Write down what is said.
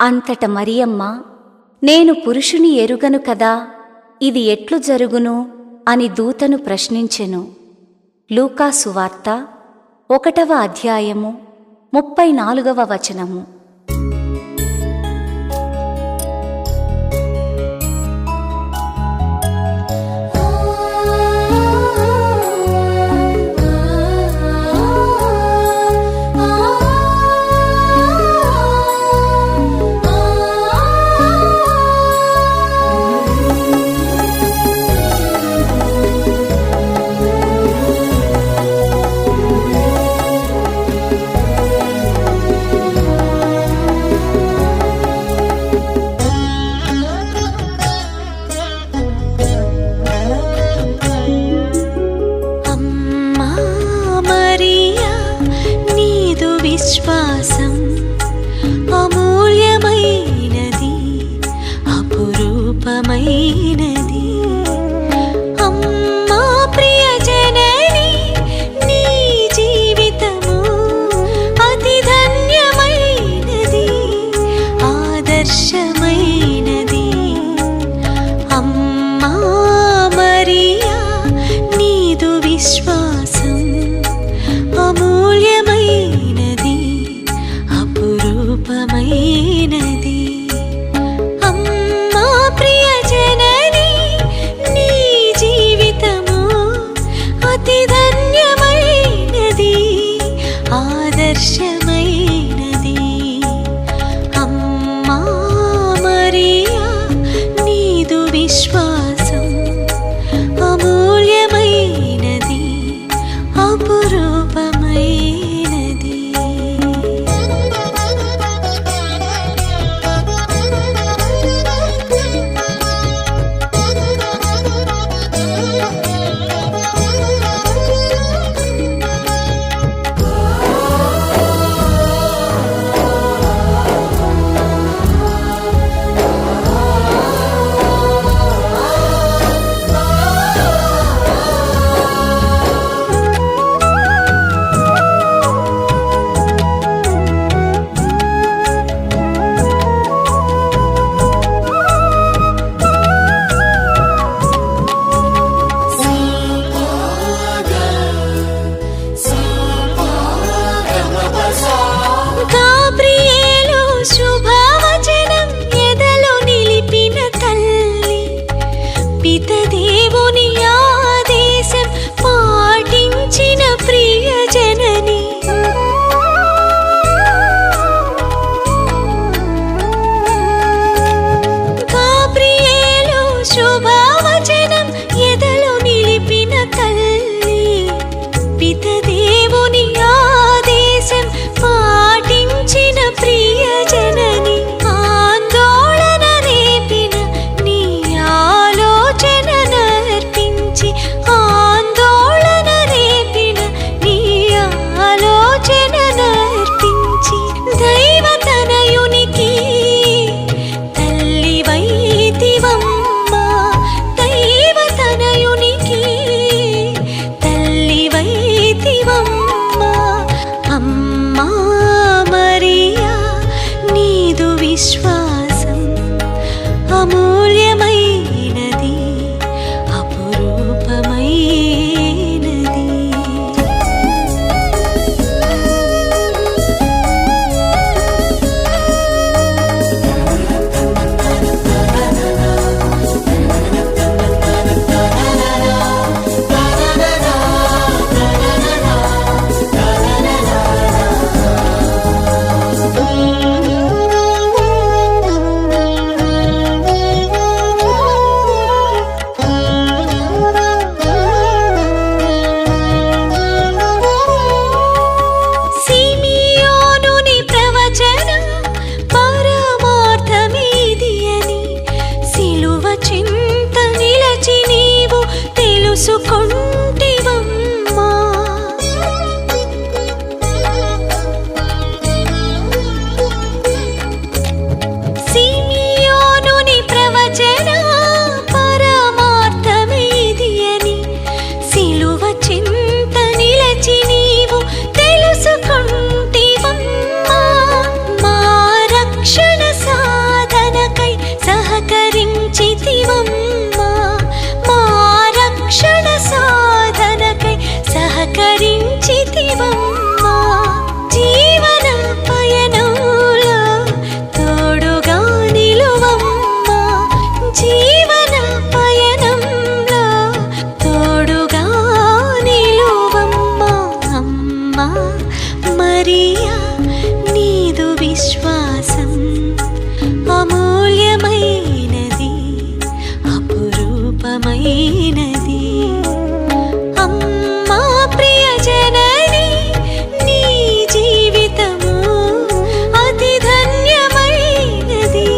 అంతట మరియమ్మ నేను పురుషుని ఎరుగను కదా ఇది ఎట్లు జరుగును? అని దూతను ప్రశ్నించెను. లూకాసువార్త ఒకటవ అధ్యాయము ముప్పై నాలుగవ వచనము. విశ్వాసం అమూల్యమైనది అపురూపమై കൊണ്ടു నీనది అమ్మా ప్రియ జీవితము అతి ధన్యమైనది.